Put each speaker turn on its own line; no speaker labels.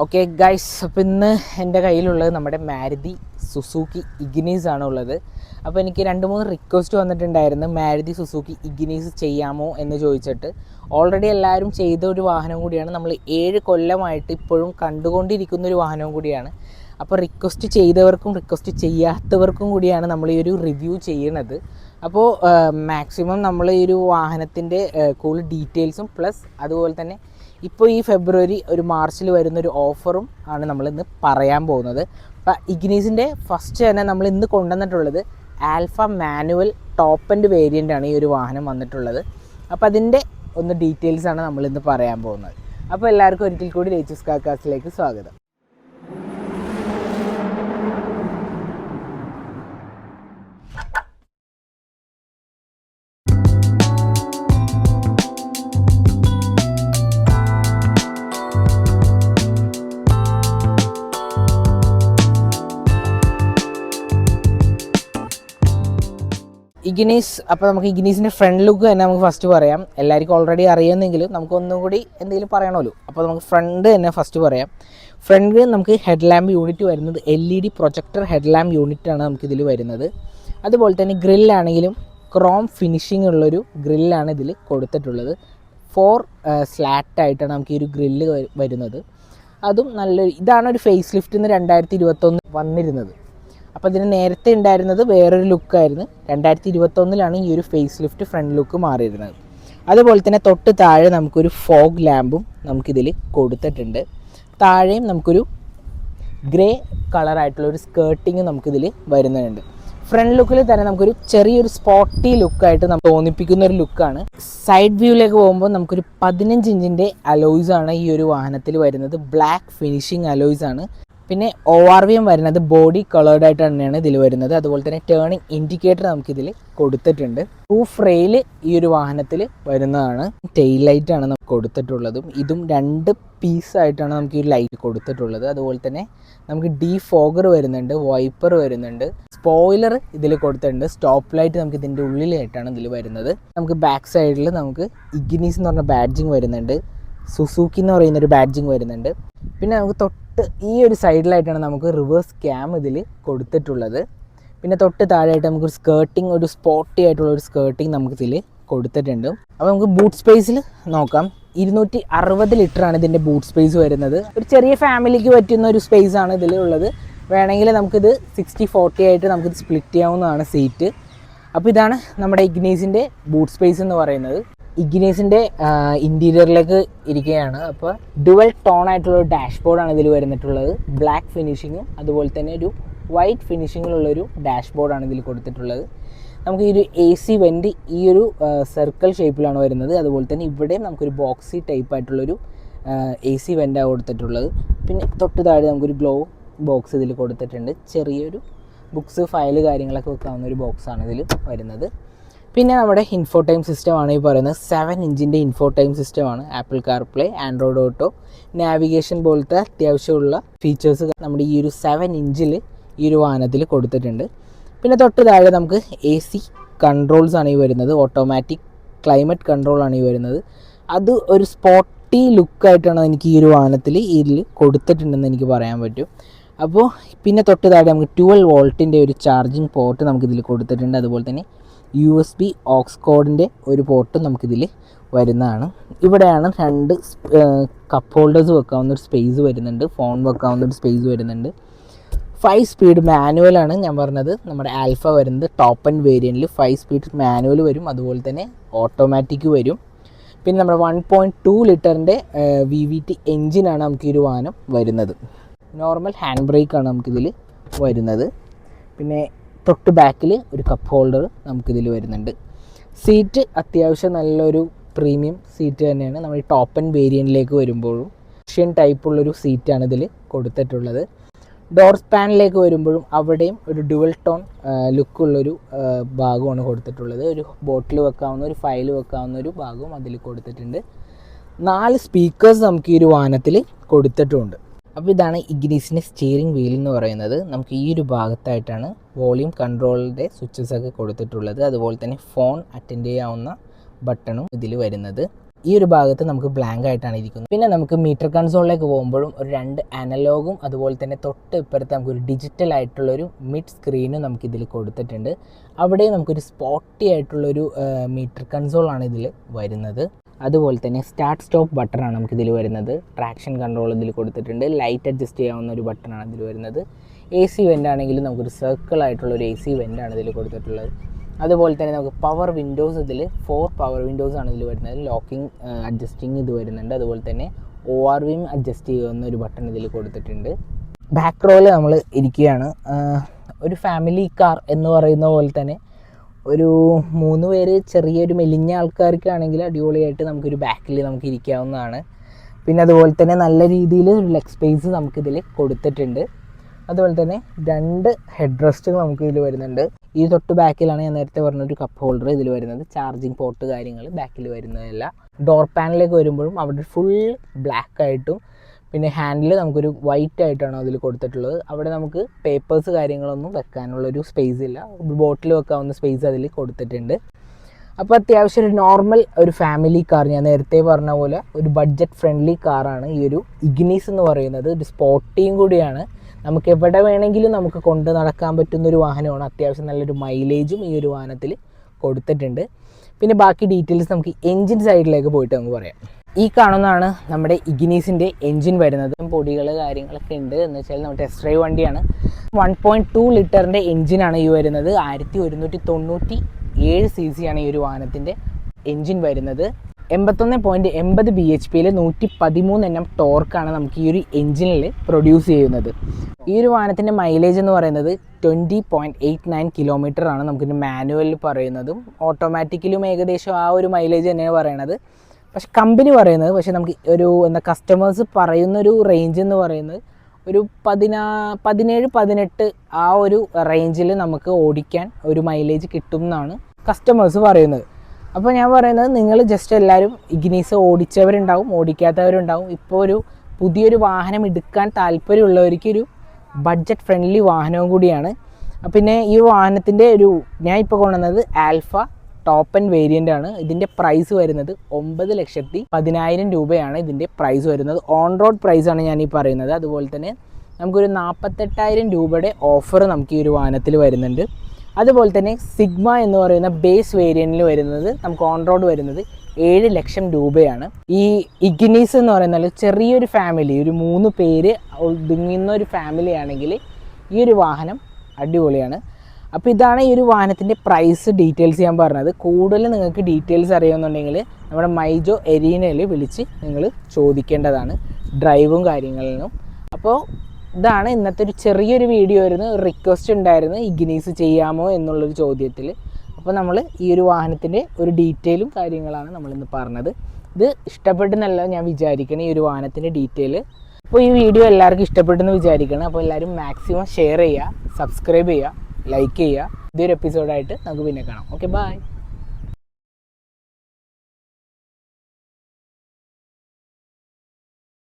Okay guys അപ്പോൾ ഇന്ന് എന്റെ കയ്യിലുള്ളത് നമ്മുടെ മാരുതി സുസൂക്കി ഇഗ്നീസ് ആണ് ഉള്ളത്. അപ്പോൾ എനിക്ക് രണ്ട് മൂന്ന് റിക്വസ്റ്റ് വന്നിട്ടുണ്ടായിരുന്നു മാരുതി സുസൂക്കി ഇഗ്നീസ് ചെയ്യാമോ എന്ന് ചോദിച്ചിട്ട്. ഓൾറെഡി എല്ലാവരും ചെയ്ത ഒരു വാഹനം കൂടിയാണ്. നമ്മൾ ഏഴ് കൊല്ലമായിട്ട് ഇപ്പോഴും കണ്ടുകൊണ്ടിരിക്കുന്ന ഒരു വാഹനവും കൂടിയാണ്. അപ്പോൾ റിക്വസ്റ്റ് ചെയ്തവർക്കും റിക്വസ്റ്റ് ചെയ്യാത്തവർക്കും കൂടിയാണ് നമ്മൾ ഈ ഒരു റിവ്യൂ ചെയ്യണത്. അപ്പോൾ മാക്സിമം നമ്മൾ ഈ ഒരു വാഹനത്തിന്റെ കൂടുതൽ ഡീറ്റെയിൽസും പ്ലസ് അതുപോലെ തന്നെ ഇപ്പോൾ ഈ ഫെബ്രുവരി ഒരു മാർച്ചിൽ വരുന്നൊരു ഓഫറും ആണ് നമ്മൾ ഇന്ന് പറയാൻ പോകുന്നത്. അപ്പം ഇഗ്നീസിന്റെ ഫസ്റ്റ് തന്നെ നമ്മൾ ഇന്ന് കൊണ്ടുവന്നിട്ടുള്ളത് alpha manual top and variant ആണ് ഈ ഒരു വാഹനം വന്നിട്ടുള്ളത്. അപ്പോൾ അതിന്റെ ഒന്ന് ഡീറ്റെയിൽസ് ആണ് നമ്മൾ ഇന്ന് പറയാൻ പോകുന്നത്. അപ്പോൾ എല്ലാവർക്കും ഒരിക്കൽ കൂടി ലേറ്റസ്റ്റ് കാക്കാസിലേക്ക് സ്വാഗതം. ഇഗ്നീസ് അപ്പോൾ നമുക്ക് ഇഗ്നീസിന്റെ ഫ്രണ്ട് ലുക്ക് തന്നെ നമുക്ക് ഫസ്റ്റ് പറയാം. എല്ലാവർക്കും ഓൾറെഡി അറിയുമെന്നെങ്കിലും നമുക്ക് ഒന്നും കൂടി എന്തെങ്കിലും പറയണമല്ലോ. അപ്പോൾ നമുക്ക് ഫ്രണ്ട് തന്നെ ഫസ്റ്റ് പറയാം. ഫ്രണ്ട് നമുക്ക് ഹെഡ് ലാമ്പ് യൂണിറ്റ് വരുന്നത് L E D projector head lamp യൂണിറ്റാണ് നമുക്കിതിൽ വരുന്നത്. അതുപോലെ തന്നെ ഗ്രില്ലാണെങ്കിലും ക്രോം ഫിനിഷിംഗ് ഉള്ളൊരു ഗ്രില്ലാണ് ഇതിൽ കൊടുത്തിട്ടുള്ളത്. ഫോർ സ്ലാറ്റായിട്ടാണ് നമുക്ക് ഈ ഒരു ഗ്രില്ല് വരുന്നത്. അതും നല്ലൊരു ഇതാണ് ഒരു ഫേസ് ലിഫ്റ്റ് ഇന്ന് രണ്ടായിരത്തി ഇരുപത്തൊന്ന് വന്നിരുന്നത്. അപ്പോൾ ഇതിന് നേരത്തെ ഉണ്ടായിരുന്നത് വേറൊരു ലുക്കായിരുന്നു രണ്ടായിരത്തി ഇരുപത്തൊന്നിലാണ് ഈ ഒരു ഫേസ് ലിഫ്റ്റ് ഫ്രണ്ട് ലുക്ക് മാറിയിരുന്നത്. അതുപോലെ തന്നെ തൊട്ട് താഴെ നമുക്കൊരു ഫോഗ് ലാമ്പും നമുക്കിതിൽ കൊടുത്തിട്ടുണ്ട്. താഴെയും നമുക്കൊരു ഗ്രേ കളറായിട്ടുള്ള ഒരു സ്കേർട്ടിങ് നമുക്കിതിൽ വരുന്നുണ്ട്. ഫ്രണ്ട് ലുക്കിൽ തന്നെ നമുക്കൊരു ചെറിയൊരു സ്പോട്ടി ലുക്കായിട്ട് നമുക്ക് തോന്നിപ്പിക്കുന്ന ഒരു ലുക്കാണ് സൈഡ് വ്യൂവിലേക്ക് പോകുമ്പോൾ നമുക്കൊരു പതിനഞ്ച് ഇഞ്ചിന്റെ അലോയ്സ് ആണ് ഈ ഒരു വാഹനത്തിൽ വരുന്നത്. ബ്ലാക്ക് ഫിനിഷിങ് അലോയ്സ് ആണ്. പിന്നെ ഒ ആർ വി എം വരുന്നത് ബോഡി കളേർഡ് ആയിട്ട് തന്നെയാണ് ഇതിൽ വരുന്നത്. അതുപോലെ തന്നെ ടേണിംഗ് ഇൻഡിക്കേറ്റർ നമുക്കിതിൽ കൊടുത്തിട്ടുണ്ട്. റൂഫ് റെയിൽ ഈ ഒരു വാഹനത്തിൽ വരുന്നതാണ്. ടെയിൽ ലൈറ്റ് ആണ് നമുക്ക് കൊടുത്തിട്ടുള്ളതും. ഇതും രണ്ട് പീസ് ആയിട്ടാണ് നമുക്ക് ഈ ലൈറ്റ് കൊടുത്തിട്ടുള്ളത്. അതുപോലെ തന്നെ നമുക്ക് ഡീ ഫോഗർ വരുന്നുണ്ട് വൈപ്പർ വരുന്നുണ്ട്. സ്പോയിലർ ഇതിൽ കൊടുത്തിട്ടുണ്ട്. സ്റ്റോപ്പ് ലൈറ്റ് നമുക്ക് ഇതിന്റെ ഉള്ളിലായിട്ടാണ് ഇതിൽ വരുന്നത്. നമുക്ക് ബാക്ക് സൈഡിൽ നമുക്ക് ഇഗ്നീസ് എന്ന് പറഞ്ഞ ബാഡ്ജിങ് വരുന്നുണ്ട്. സുസൂക്കി എന്ന് പറയുന്ന ഒരു ബാഡ്ജിങ് വരുന്നുണ്ട്. പിന്നെ നമുക്ക് തൊട്ട് ഈ ഒരു സൈഡിലായിട്ടാണ് നമുക്ക് റിവേഴ്സ് ക്യാം ഇതിൽ കൊടുത്തിട്ടുള്ളത്. പിന്നെ തൊട്ട് താഴെയായിട്ട് നമുക്ക് ഒരു സ്കേർട്ടിങ് ഒരു സ്പോട്ടി ആയിട്ടുള്ള ഒരു സ്കേർട്ടിങ് നമുക്ക് ഇതിൽ കൊടുത്തിട്ടുണ്ട്. അപ്പോൾ നമുക്ക് ബൂട്ട് സ്പേസിൽ നോക്കാം. ഇരുന്നൂറ്റി അറുപത് ലിറ്ററാണ് ഇതിന്റെ ബൂട്ട് സ്പേസ് വരുന്നത്. ഒരു ചെറിയ ഫാമിലിക്ക് പറ്റുന്ന ഒരു സ്പേസ് ആണ് ഇതിലുള്ളത് വേണമെങ്കിൽ നമുക്കിത് സിക്സ്റ്റി ഫോർട്ടി ആയിട്ട് നമുക്കിത് സ്പ്ലിറ്റ് ചെയ്യാവുന്നതാണ് സീറ്റ് അപ്പോൾ ഇതാണ് നമ്മുടെ ഇഗ്നീസിന്റെ ബൂട്ട് സ്പേസ് എന്ന് പറയുന്നത്. ഇഗ്നീസിന്റെ ഇന്റീരിയറിലേക്ക് ഇരിക്കുകയാണ്. അപ്പോൾ ഡുവൽ ടോൺ ആയിട്ടുള്ള ഒരു ഡാഷ്ബോർഡാണ് ഇതിൽ വരുന്നിട്ടുള്ളത്. ബ്ലാക്ക് ഫിനിഷിങ്ങും അതുപോലെ തന്നെ ഒരു വൈറ്റ് ഫിനിഷിങ്ങിലുള്ളൊരു ഡാഷ്ബോർഡാണ് ഇതിൽ കൊടുത്തിട്ടുള്ളത്. നമുക്ക് ഈ ഒരു എ സി വെന്റ് ഈ ഒരു സർക്കിൾ ഷേപ്പിലാണ് വരുന്നത്. അതുപോലെ തന്നെ ഇവിടെയും നമുക്കൊരു ബോക്സി ടൈപ്പ് ആയിട്ടുള്ളൊരു എ സി വെന്റാണ് കൊടുത്തിട്ടുള്ളത്. പിന്നെ തൊട്ട് താഴെ നമുക്കൊരു ഗ്ലോ ബോക്സ് ഇതിൽ കൊടുത്തിട്ടുണ്ട്. ചെറിയൊരു ബുക്സ് ഫയൽ കാര്യങ്ങളൊക്കെ വെക്കാവുന്ന ഒരു ബോക്സാണ് ഇതിൽ വരുന്നത്. പിന്നെ നമ്മുടെ ഇൻഫോ ടൈം സിസ്റ്റമാണ് ഈ പറയുന്നത്. സെവൻ ഇഞ്ചിന്റെ ഇൻഫോ ടൈം സിസ്റ്റമാണ് Apple CarPlay Android Auto navigation പോലത്തെ അത്യാവശ്യമുള്ള ഫീച്ചേഴ്സ് നമ്മുടെ ഈ ഒരു സെവൻ ഇഞ്ചിൽ ഈ ഒരു വാഹനത്തിൽ കൊടുത്തിട്ടുണ്ട്. പിന്നെ തൊട്ട് താഴെ നമുക്ക് എ സി കൺട്രോൾസ് ആണ് ഈ വരുന്നത്. ഓട്ടോമാറ്റിക് ക്ലൈമറ്റ് കൺട്രോളാണ് ഈ വരുന്നത്. അത് ഒരു സ്പോട്ടി ലുക്കായിട്ടാണ് എനിക്ക് ഈ ഒരു വാഹനത്തിൽ ഇതിൽ കൊടുത്തിട്ടുണ്ടെന്ന് എനിക്ക് പറയാൻ പറ്റും. അപ്പോൾ പിന്നെ തൊട്ട് താഴെ നമുക്ക് ട്വൽവ് വോൾട്ടിന്റെ ഒരു ചാർജിങ് പോർട്ട് നമുക്കിതിൽ കൊടുത്തിട്ടുണ്ട്. അതുപോലെ തന്നെ യു എസ് ബി ഓക്സ്കോഡിന്റെ ഒരു പോർട്ടും നമുക്കിതിൽ വരുന്നതാണ്. ഇവിടെയാണ് രണ്ട് കപ്പ് ഹോൾഡേഴ്സ് വെക്കാവുന്ന ഒരു സ്പേസ് വരുന്നുണ്ട്. ഫോൺ വെക്കാവുന്ന ഒരു സ്പേസ് വരുന്നുണ്ട്. ഫൈവ് സ്പീഡ് മാനുവലാണ് ഞാൻ പറഞ്ഞത്. നമ്മുടെ ആൽഫ വരുന്നത് ടോപ്പ് ആൻഡ് വേരിയന്റിൽ ഫൈവ് സ്പീഡ് മാനുവൽ വരും. അതുപോലെ തന്നെ ഓട്ടോമാറ്റിക് വരും. പിന്നെ നമ്മുടെ വൺ പോയിന്റ് ടു ലിറ്ററിന്റെ വി വി ടി എൻജിനാണ് നമുക്ക് ഈ ഒരു വാഹനം വരുന്നത്. നോർമൽ ഹാൻഡ് ബ്രേക്കാണ് നമുക്കിതിൽ വരുന്നത്. പിന്നെ തൊട്ട് ബാക്കിൽ ഒരു കപ്പ് ഹോൾഡർ നമുക്കിതിൽ വരുന്നുണ്ട്. സീറ്റ് അത്യാവശ്യം നല്ലൊരു പ്രീമിയം സീറ്റ് തന്നെയാണ്. നമ്മൾ ഈ ടോപ്പ് ആൻഡ് വേരിയന്റിലേക്ക് വരുമ്പോഴും റഷ്യൻ ടൈപ്പുള്ളൊരു സീറ്റാണ് ഇതിൽ കൊടുത്തിട്ടുള്ളത്. ഡോർ സ്പാനിലേക്ക് വരുമ്പോഴും അവിടെയും ഒരു ഡുവൽ ടോൺ ലുക്കുള്ളൊരു ഭാഗമാണ് കൊടുത്തിട്ടുള്ളത്. ഒരു ബോട്ടിൽ വെക്കാവുന്ന ഒരു ഫയൽ വെക്കാവുന്ന ഒരു ഭാഗവും അതിൽ കൊടുത്തിട്ടുണ്ട്. നാല് സ്പീക്കേഴ്സ് നമുക്ക് ഈ ഒരു വാഹനത്തിൽ കൊടുത്തിട്ടുമുണ്ട് അപ്പോൾ ഇതാണ് ഇഗ്നീസിന്റെ സ്റ്റിയറിംഗ് വീൽ എന്ന് പറയുന്നത്. നമുക്ക് ഈ ഒരു ഭാഗത്തായിട്ടാണ് വോളിയം കൺട്രോളിന്റെ സ്വിച്ചസ് ഒക്കെ കൊടുത്തിട്ടുള്ളത്. അതുപോലെ തന്നെ ഫോൺ അറ്റൻഡ് ചെയ്യാവുന്ന ബട്ടണും ഇതിൽ വരുന്നത്. ഈ ഒരു ഭാഗത്ത് നമുക്ക് ബ്ലാങ്ക് ആയിട്ടാണ് ഇരിക്കുന്നത്. പിന്നെ നമുക്ക് മീറ്റർ കൺസോളിലേക്ക് പോകുമ്പോഴും ഒരു രണ്ട് അനലോഗും അതുപോലെ തന്നെ തൊട്ട് ഇപ്പുറത്ത് നമുക്കൊരു ഡിജിറ്റൽ ആയിട്ടുള്ളൊരു മിഡ് സ്ക്രീനും നമുക്ക് ഇതിൽ കൊടുത്തിട്ടുണ്ട്. അവിടെ നമുക്കൊരു സ്പോട്ടി ആയിട്ടുള്ളൊരു മീറ്റർ കൺസോളാണ് ഇതിൽ വരുന്നത്. അതുപോലെ തന്നെ സ്റ്റാർട്ട് സ്റ്റോപ്പ് ബട്ടണാണ് നമുക്ക് ഇതിൽ വരുന്നത്. ട്രാക്ഷൻ കൺട്രോൾ ഇതിൽ കൊടുത്തിട്ടുണ്ട്. ലൈറ്റ് അഡ്ജസ്റ്റ് ചെയ്യാവുന്ന ഒരു ബട്ടണാണ് ഇതിൽ വരുന്നത്. എ സി വെന്റ് ആണെങ്കിലും നമുക്കൊരു സർക്കിൾ ആയിട്ടുള്ള ഒരു എ സി ആണ് ഇതിൽ കൊടുത്തിട്ടുള്ളത്. അതുപോലെ തന്നെ നമുക്ക് പവർ വിൻഡോസ് ഇതിൽ ഫോർ പവർ വിൻഡോസ് ആണ് ഇതിൽ വരുന്നത്. ലോക്കിംഗ് അഡ്ജസ്റ്റിംഗ് ഇത് വരുന്നുണ്ട്. അതുപോലെ തന്നെ ഒ ആർ വിയും അഡ്ജസ്റ്റ് ചെയ്യുന്ന ഒരു ബട്ടൺ ഇതിൽ കൊടുത്തിട്ടുണ്ട്. ബാക്ക് റോയിൽ നമ്മൾ ഇരിക്കുകയാണ്. ഒരു ഫാമിലി കാർ എന്ന് പറയുന്ന പോലെ തന്നെ ഒരു മൂന്ന് പേര് ചെറിയൊരു മെലിഞ്ഞ ആൾക്കാർക്കാണെങ്കിൽ അടിപൊളിയായിട്ട് നമുക്കൊരു ബാക്കിൽ നമുക്ക് ഇരിക്കാവുന്നതാണ്. പിന്നെ അതുപോലെ തന്നെ നല്ല രീതിയിൽ ലെഗ് സ്പേസ് നമുക്കിതിൽ കൊടുത്തിട്ടുണ്ട്. അതുപോലെ തന്നെ രണ്ട് ഹെഡ് റെസ്റ്റുകൾ നമുക്ക് ഇതിൽ വരുന്നുണ്ട്. ഈ തൊട്ട് ബാക്കിലാണ് ഞാൻ നേരത്തെ പറഞ്ഞൊരു കപ്പ് ഹോൾഡർ ഇതിൽ വരുന്നത്. ചാർജിങ് പോർട്ട് കാര്യങ്ങൾ ബാക്കിൽ വരുന്നതല്ല. ഡോർ പാനലിലേക്ക് വരുമ്പോഴും അവിടെ ഫുൾ ബ്ലാക്ക് ആയിട്ടും പിന്നെ ഹാൻഡിൽ നമുക്കൊരു വൈറ്റ് ആയിട്ടാണ് അതിൽ കൊടുത്തിട്ടുള്ളത്. അവിടെ നമുക്ക് പേപ്പേഴ്സ് കാര്യങ്ങളൊന്നും വെക്കാനുള്ളൊരു സ്പേസ് ഇല്ല. ബോട്ടിൽ വെക്കാവുന്ന സ്പേസ് അതിൽ കൊടുത്തിട്ടുണ്ട്. അപ്പോൾ അത്യാവശ്യം ഒരു നോർമൽ ഒരു ഫാമിലി കാർ ഞാൻ നേരത്തെ പറഞ്ഞ പോലെ ഒരു ബഡ്ജറ്റ് ഫ്രണ്ട്ലി കാറാണ് ഈ ഒരു ഇഗ്നീസ് എന്ന് പറയുന്നത്. ഒരു സ്പോർട്ടിയും കൂടിയാണ്. നമുക്ക് എവിടെ വേണമെങ്കിലും നമുക്ക് കൊണ്ട് നടക്കാൻ പറ്റുന്ന ഒരു വാഹനമാണ്. അത്യാവശ്യം നല്ലൊരു മൈലേജും ഈ ഒരു വാഹനത്തിൽ കൊടുത്തിട്ടുണ്ട്. പിന്നെ ബാക്കി ഡീറ്റെയിൽസ് നമുക്ക് എൻജിൻ സൈഡിലേക്ക് പോയിട്ട് നമുക്ക് പറയാം. ഈ കാണുന്നതാണ് നമ്മുടെ ഇഗ്നീസിന്റെ എൻജിൻ വരുന്നത്. പൊടികൾ കാര്യങ്ങളൊക്കെ ഉണ്ട്. എന്ന് വെച്ചാൽ നമ്മുടെ ടെസ്റ്റ് ഡ്രൈവ് വണ്ടിയാണ്. വൺ പോയിന്റ് ടു ലിറ്ററിന്റെ എൻജിനാണ് ഈ വരുന്നത്. ആയിരത്തി ഒരുന്നൂറ്റി തൊണ്ണൂറ്റി ഏഴ് സി സി ആണ് ഈ ഒരു വാഹനത്തിന്റെ എൻജിൻ വരുന്നത്. എൺപത്തൊന്ന് പോയിന്റ് എൺപത് ബി എച്ച് പിയിൽ നൂറ്റി പതിമൂന്ന് എണ്ണം ടോർക്കാണ് നമുക്ക് ഈ ഒരു എൻജിനിൽ പ്രൊഡ്യൂസ് ചെയ്യുന്നത്. ഈ ഒരു വാഹനത്തിന്റെ മൈലേജ് എന്ന് പറയുന്നത് twenty point eight nine kilometre ആണ് നമുക്കിന്റെ മാനുവലിൽ പറയുന്നതും. ഓട്ടോമാറ്റിക്കലും ഏകദേശം ആ ഒരു മൈലേജ് തന്നെയാണ് പറയണത്. പക്ഷെ കമ്പനി പറയുന്നത് പക്ഷെ നമുക്ക് ഒരു എന്താ കസ്റ്റമേഴ്സ് പറയുന്ന ഒരു റേഞ്ച് എന്ന് പറയുന്നത് ഒരു പതിനാ പതിനേഴ് പതിനെട്ട് ആ ഒരു റേഞ്ചിൽ നമുക്ക് ഓടിക്കാൻ ഒരു മൈലേജ് കിട്ടും എന്നാണ് കസ്റ്റമേഴ്സ് പറയുന്നത്. അപ്പോൾ ഞാൻ പറയുന്നത് നിങ്ങൾ ജസ്റ്റ് എല്ലാവരും ഇഗ്നീസ് ഓടിച്ചവരുണ്ടാവും ഓടിക്കാത്തവരുണ്ടാവും. ഇപ്പോൾ ഒരു പുതിയൊരു വാഹനം എടുക്കാൻ താല്പര്യമുള്ളവർക്ക് ഒരു ബഡ്ജറ്റ് ഫ്രണ്ട്ലി വാഹനവും കൂടിയാണ്. പിന്നെ ഈ വാഹനത്തിന്റെ ഒരു ഞാൻ ഇപ്പോൾ കൊണ്ടുവന്നത് ആൽഫ ടോപ്പ് ആൻഡ് വേരിയന്റ് ആണ്. ഇതിന്റെ പ്രൈസ് വരുന്നത് ഒമ്പത് ലക്ഷത്തി പതിനായിരം രൂപയാണ് ഇതിന്റെ പ്രൈസ് വരുന്നത്. ഓൺ റോഡ് പ്രൈസ് ആണ് ഞാൻ ഈ പറയുന്നത്. അതുപോലെ തന്നെ നമുക്കൊരു നാൽപ്പത്തെട്ടായിരം രൂപയുടെ ഓഫർ നമുക്ക് ഈ ഒരു വാഹനത്തിൽ വരുന്നുണ്ട്. അതുപോലെ തന്നെ സിഗ്മ എന്ന് പറയുന്ന ബേസ് വേരിയന്റിൽ വരുന്നത് നമുക്ക് ഓൺ റോഡ് വരുന്നത് ഏഴ് ലക്ഷം രൂപയാണ്. ഈ ഇഗ്നീസ് എന്ന് പറയുന്നത് ചെറിയൊരു ഫാമിലി ഒരു മൂന്ന് പേര് ഒതുങ്ങുന്ന ഒരു ഫാമിലി ആണെങ്കിൽ ഈ ഒരു വാഹനം അടിപൊളിയാണ്. അപ്പോൾ ഇതാണ് ഈ ഒരു വാഹനത്തിന്റെ പ്രൈസ് ഡീറ്റെയിൽസ് ഞാൻ പറഞ്ഞത്. കൂടുതൽ നിങ്ങൾക്ക് ഡീറ്റെയിൽസ് അറിയാമെന്നുണ്ടെങ്കിൽ നമ്മുടെ മൈജോ എരീനയിൽ വിളിച്ച് നിങ്ങൾ ചോദിക്കേണ്ടതാണ് ഡ്രൈവും കാര്യങ്ങളിലും. അപ്പോൾ ഇതാണ് ഇന്നത്തെ ഒരു ചെറിയൊരു വീഡിയോ ആയിരുന്നു. റിക്വസ്റ്റ് ഉണ്ടായിരുന്നു ഇഗ്നീസ് ചെയ്യാമോ? എന്നുള്ളൊരു ചോദ്യത്തിൽ. അപ്പോൾ നമ്മൾ ഈ ഒരു വാഹനത്തിന്റെ ഒരു ഡീറ്റെയിലും കാര്യങ്ങളാണ് നമ്മളിന്ന് പറഞ്ഞത്. ഇത് ഇഷ്ടപ്പെട്ടെന്നല്ല ഞാൻ വിചാരിക്കണം ഈ ഒരു വാഹനത്തിന്റെ ഡീറ്റെയിൽ അപ്പോൾ ഈ വീഡിയോ എല്ലാവർക്കും ഇഷ്ടപ്പെട്ടെന്ന് വിചാരിക്കണം. അപ്പോൾ എല്ലാവരും മാക്സിമം ഷെയർ ചെയ്യുക സബ്സ്ക്രൈബ് ചെയ്യുക. ലൈക്ക് ചെയ്യുക. ഇതൊരു എപ്പിസോഡായിട്ട് നമുക്ക് പിന്നെ കാണാം. Okay bye